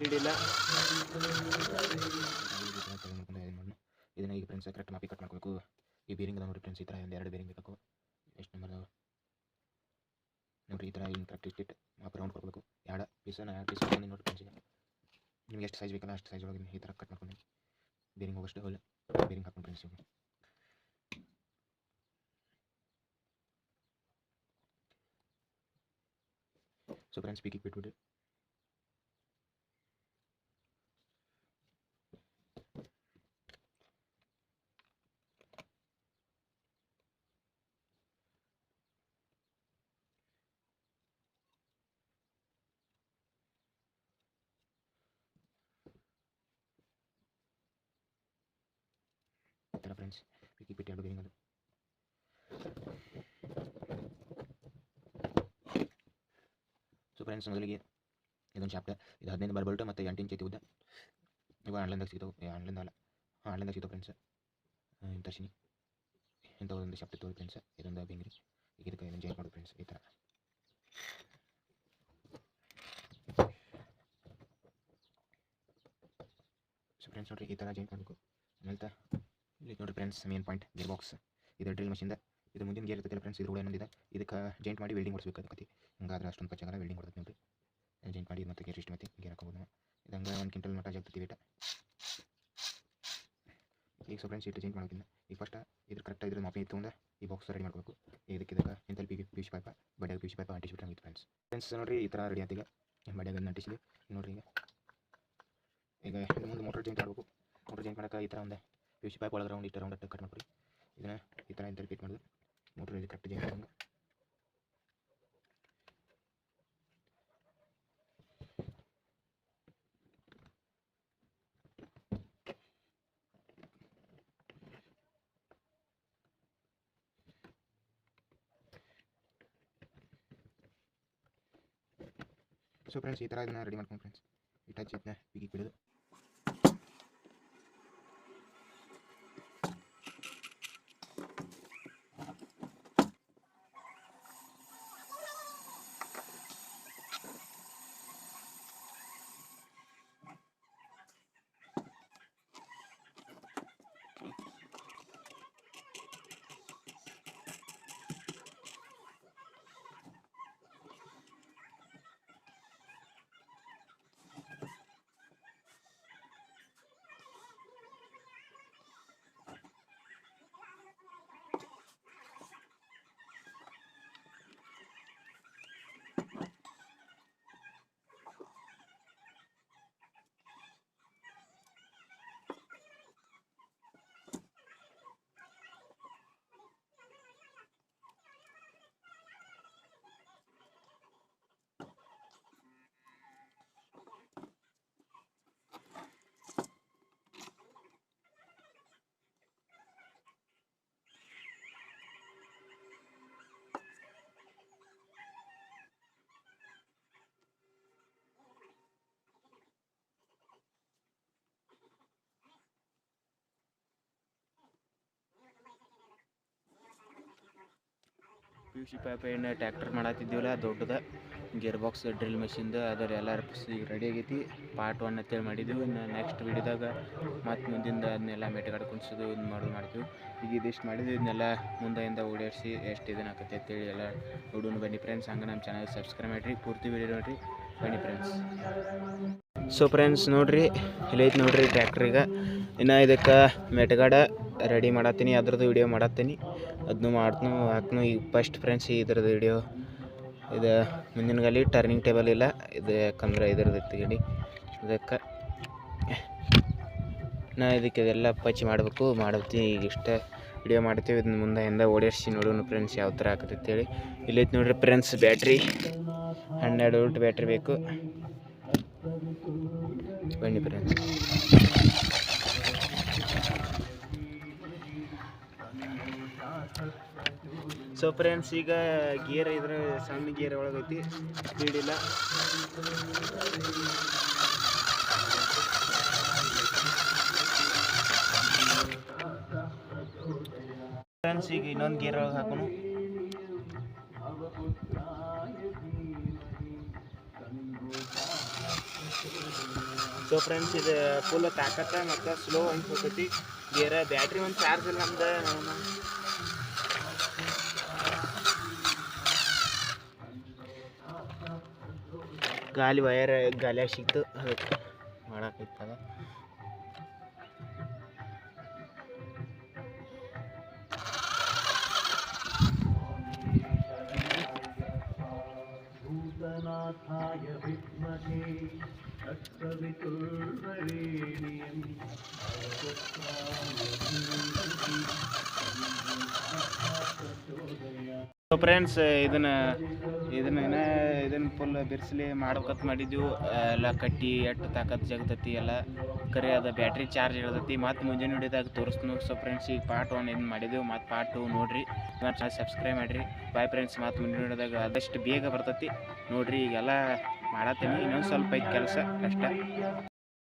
ಇದನ್ನ ಈಗ friends correct ಮಾಪಿ cut ಮಾಡ್ಕೋಬೇಕು. ಈ ಬೇರಿಂಗ್ ಅದ ನೋಡಿ ಫ್ರೆಂಡ್ಸ್ ಈ ಥರ ಒಂದು ಎರಡು ಬೇರಿಂಗ್ ಬೇಕು. ಎಷ್ಟು ನಂಬರ್ ನೋಡಿ ನೋಡಿರಿ ಈ ಥರ ಹಿಂಗೆ ಕರೆಕ್ಟ್ ಇಟ್ಟಿಟ್ಟು ಮಾಪ್ ರೌಂಡ್ ಕೊಡಬೇಕು. ಎರಡು ಪೀಸ್ ಎರಡು ಪೀಸ್ ಹಾಕೊಂಡು ನೋಡಿ ಫ್ರೆಂಡ್ಸ್ ನಿಮ್ಗೆ ಎಷ್ಟು ಸೈಜ್ ಬೇಕಲ್ಲ ಅಷ್ಟು ಸೈಜ್ ಒಳಗೆ ಈ ಥರ ಕಟ್ ಮಾಡ್ಕೊಂಡು ಬೇರಿಂಗ್ ಹೋಗೋಷ್ಟು ಹೊಲ ಬೇರಿಂಗ್ ಹಾಕೊಂಡು ಫ್ರೆಂಡ್ಸ್ ಇವಾಗ ಸೊ ಫ್ರೆಂಡ್ಸ್ ಪೀಕಿಗೆ ಬಿಟ್ಬಿಡ್ರಿ ಈ ಥರ ಫ್ರೆಂಡ್ಸ್ ಪಿಕ್ಕಿ ಬಿಟ್ಟು ಎರಡು ಬೇರಿಂಗ್ ಅದು ಸೊ ಫ್ರೆಂಡ್ಸ್ ಮೊದಲಿಗೆ ಇದೊಂದು ಚಾಪ್ಟರ್ ಇದು ಹದಿನೈದು ಬಾರ್ ಬಲ್ಟು ಮತ್ತು ಎಂಟು ಇಂಚ್ ಐತಿ ಉದ್ದ ಇವು ಆನ್ಲೈನ್ದಾಗ ಸಿಗ್ತಾವೆ ಆನ್ಲೈನ್ ಅಲ್ಲ ಹಾಂ ಆನ್ಲೈನ್ದಾಗ ಸಿಗ್ತಾವೆ ಫ್ರೆಂಡ್ಸ್ ಇಂಥ ತರ್ಸಿನಿ ಇಂಥ ಒಂದು ಚಾಪ್ಟರ್ ತೋರಿ ಫ್ರೆಂಡ್ಸ್ ಇದೊಂದು ಬೆಂಗ್ರಿ ಈಗ ಇದಕ್ಕೆ ಇದನ್ನು ಜಾಯಿನ್ ಮಾಡೋದು ಫ್ರೆಂಡ್ಸ್ ಈ ಥರ ಸೊ ಫ್ರೆಂಡ್ಸ್ ನೋಡಿರಿ ಈ ಥರ ಜಾಯಿನ್ ಮಾಡಬೇಕು ಆಮೇಲೆ ನೋಡಿರಿ friends main point gear box ಇದು ಡ್ರಿಲ್ ಮಷಿನ್ ಇದು ಮುಂದಿನ ಗೇರ್ ಇರ್ತೈತೆ ಫ್ರೆಂಡ್ಸ್ ಇದು ಇನ್ನೊಂದಿದೆ ಇದಕ್ಕೆ ಜಾಯಿಂಟ್ ಮಾಡಿ ವೆಲ್ಡಿಂಗ್ ಅದಕ್ಕೆ ಹಿಂಗಾದ್ರೆ ಅಷ್ಟೊಂದು ಪಚ್ಚಾಗಲ್ಲ ವೆಲ್ಡಿಂಗ್ ಕೊಡ್ತೈತೆ ನೋಡಿ ಜಾಯಿಂಟ್ ಮಾಡಿ ಮತ್ತೆ ಗೇರ್ ಇಷ್ಟು ಮತ್ತೆ ಗೇರ್ ಹಾಕೋಬೋದು ನಾವು. ಇದು ಹಂಗೆ ಒಂದು ಕ್ವಿಂಟಲ್ ಮಟ್ಟ ಜಾಗ್ತೈತಿ ವೇಟ ಈಗ ಸೊ ಫ್ರೆಂಡ್ಸ್ ಇಟ್ಟು ಜೈಂಟ್ ಮಾಡೋದಿಲ್ಲ ಈಗ ಫಸ್ಟ್ ಇದ್ರ ಕರೆಕ್ಟ್ ಇದ್ರ ಮಾಪಿ ತೊಗೊಂಡು ಈ ಬಾಕ್ಸ್ ರೆಡಿ ಮಾಡ್ಕೋಬೇಕು. ಇದಕ್ಕೆ ಇದಕ್ಕೆ ಎಂತಲ್ಲಿ ಪಿ ಪಿ ಪೈಪ ಬಡ್ಯಾಗ ಪಿ ಪೈಪ ಅಂಟಿಸ್ಬಿಟ್ರಂಗಿತ್ತು ಫ್ರೆಂಡ್ಸ್ ಫ್ರೆಂಡ್ಸ್ ನೋಡಿರಿ ಈ ಥರ ರೆಡಿ ಈಗ. ಬಡ್ಯಾಗ ಅಂಟಿಸಿದ್ವಿ. ನೋಡಿರಿ ಈಗ. ಈಗ ಮುಂದೆ ಮೋಟರ್ ಜಾಯಿಂಟ್ ಮಾಡಬೇಕು. ಮೋಟರ್ ಜಾಯಿಂಟ್ ಮಾಡೋಕೆ ಈ ಥರ ಒಂದು. ಪಿ ಸಿ ಪೈಪ್ ಒಳಗೆ ರೌಂಡ್ ಇಟ್ಟು ರೌಂಡ್ ಅಟ್ಟು ಕಟ್ ಮಾಡ್ಕೊರಿ ಇದನ್ನು ಈ ಥರ ಇಂತ ರಿಪೀಟ್ ಮಾಡೋದು ಮೋಟ್ರ್ ಇದು ಕರೆಕ್ಟ್ ಜಾಯಿಂಟ್ ಹಂಗೆ ಸೊ ಫ್ರೆಂಡ್ಸ್ ಈ ಥರ ಇದನ್ನ ರೆಡಿ ಮಾಡ್ಕೊಂಡು ಫ್ರೆಂಡ್ಸ್ ಈ ಟಚ್ ಇದನ್ನ ಬಿಗಿಗೆ ಬಿಡೋದು P U C pipe tractor ಮಾಡತ್ತಿದ್ದೀವಲ್ಲ ದೊಡ್ಡದ ಗೇರ್ ಬಾಕ್ಸ್ ಡ್ರಿಲ್ ಮಷಿನ್ದು, ಅದರ ಎಲ್ಲ ರೆಡಿ ಆಗೈತಿ. ಪಾರ್ಟ್ ಒನ್ ಅಂತೇಳಿ ಮಾಡಿದ್ದೀವಿ ಇನ್ನು ನೆಕ್ಸ್ಟ್ ವಿಡಿಯೋದಾಗ ಮತ್ತು ಮುಂದಿಂದ ಅದನ್ನೆಲ್ಲ ಮೆಟ್ಗಾಡ್ ಕುಣಿಸೋದು ಇದು ಮಾಡೋದು ಮಾಡ್ತೀವಿ. ಈಗ ಇದಿಷ್ಟು ಮಾಡಿದ್ವಿ. ಇದನ್ನೆಲ್ಲ ಮುಂದೆಯಿಂದ ಓಡಾಡಿಸಿ ಎಷ್ಟು ಇದನ್ನ ಆಕತ್ತೆ ಅಂತೇಳಿ ಎಲ್ಲ ನೋಡೋಣ ಬನ್ನಿ ಫ್ರೆಂಡ್ಸ್ ಹಂಗೆ ನಮ್ಮ ಚಾನಲ್ ಸಬ್ಸ್ಕ್ರೈಬ್ ಮಾಡಿರಿ. ಪೂರ್ತಿ ವಿಡಿಯೋ ನೋಡಿರಿ. ಬನ್ನಿ ಫ್ರೆಂಡ್ಸ್ ಸೊ ಫ್ರೆಂಡ್ಸ್ ನೋಡ್ರಿ ಇಲ್ಲೈತೆ ನೋಡ್ರಿ ಟ್ಯಾಕ್ಟ್ರಿಗೆ ಇನ್ನು ಇದಕ್ಕೆ ಮೆಟ್ಗಾಡ ರೆಡಿ ಮಾಡತ್ತೀನಿ, ಅದ್ರದ್ದು ವಿಡಿಯೋ ಮಾಡತ್ತೀನಿ. ಅದನ್ನು ಮಾಡ್ತನು ಹಾಕ್ನು ಈಗ ಫಸ್ಟ್ ಫ್ರೆಂಡ್ಸ್ ಇದ್ರದ್ದು ವಿಡಿಯೋ ಇದು ಮುಂದಿನ ಗಾಲಿ ಟರ್ನಿಂಗ್ ಟೇಬಲ್ ಇಲ್ಲ. ಇದು ಯಾಕಂದ್ರೆ ಇದ್ರದ್ದು ಇತ್ತು ಗಾಡಿ ಇದಕ್ಕೆ ನಾ ಇದಕ್ಕೆ ಇದೆಲ್ಲ ಪಚ್ಚಿ ಮಾಡಬೇಕು. ಮಾಡ್ತೀನಿ, ಈಗ ಇಷ್ಟೇ ವಿಡಿಯೋ ಮಾಡ್ತೀವಿ. ಇದನ್ನ ಮುಂದೆ ಹಿಂದೆ ಓಡಿಸಿ ನೋಡೋಣ ಫ್ರೆಂಡ್ಸ್ ಯಾವ ಥರ ಆಕತ್ತೆ ಅಂತೇಳಿ ಇಲ್ಲೈತೆ ನೋಡ್ರಿ ಫ್ರೆಂಡ್ಸ್ ಬ್ಯಾಟ್ರಿ ಹನ್ನೆರಡು ವೋಲ್ಟ್ ಬ್ಯಾಟ್ರಿ ಬೇಕು. ಬನ್ನಿ ಫ್ರೆಂಡ್ಸ್ ಸೊ ಫ್ರೆಂಡ್ಸ್ ಈಗ ಗೇರ್ ಇದ್ರೆ ಸಣ್ಣ ಗೇರ್ ಒಳಗೈತಿ ಸ್ಪೀಡ್ ಇಲ್ಲ. ಫ್ರೆಂಡ್ಸ್ ಈಗ ಇನ್ನೊಂದು ಗೇರ್ ಒಳಗೆ ಹಾಕೋಣ. ಸೊ ಫ್ರೆಂಡ್ಸ್ ಇದು ಫುಲ್ ತಾಕತ್ತ ಮತ್ತು ಸ್ಲೋ ಅನ್ಸೋತೈತಿ ಗೇರ ಬ್ಯಾಟ್ರಿ ಒಂದು ಚಾರ್ಜ್ ಇಲ್ಲ ನಮ್ದು. ಗಾಲಿ ವಯರ್ ಗಾಲಿಯಾಗ ಸಿಕ್ತು. ಅದಕ್ಕೆ ಸೊ ಫ್ರೆಂಡ್ಸ್ ಇದನ್ನ ಇದನ್ನ ಇದನ್ನು ಇದನ್ನ ಫುಲ್ ಬಿರ್ಸಲಿ ಮಾಡ್ಬೇಕಂತ ಮಾಡಿದ್ವಿ. ಎಲ್ಲ ಕಟ್ಟಿ ಎಟ್ಟು ತಾಕತ್ ಜಗತೈತಿ, ಎಲ್ಲ ಕರೆ ಅದ ಬ್ಯಾಟ್ರಿ ಚಾರ್ಜ್ ಇರ್ತೈತಿ. ಮತ್ತು ಮುಂಜಾನೆ ನೋಡಿದಾಗ ತೋರಿಸ್ತು ಸೊ ಫ್ರೆಂಡ್ಸ್ ಈಗ ಪಾರ್ಟ್ ಒನ್ ಇದನ್ನ ಮಾಡಿದೆವು, ಮತ್ತು ಪಾರ್ಟ್ ಟು ನೋಡ್ರಿ. ಸಬ್ಸ್ಕ್ರೈಬ್ ಮಾಡಿರಿ. ಬಾಯ್ ಫ್ರೆಂಡ್ಸ್ ಮತ್ತು ಮುಂಜಾನೆ ನೋಡಿದಾಗ ಆದಷ್ಟು ಬೇಗ ಬರ್ತೈತಿ. ನೋಡ್ರಿ, ಈಗೆಲ್ಲ ಮಾಡತ್ತೀನಿ. ಇನ್ನೊಂದು ಸ್ವಲ್ಪ ಐತೆ ಕೆಲಸ ಅಷ್ಟೇ.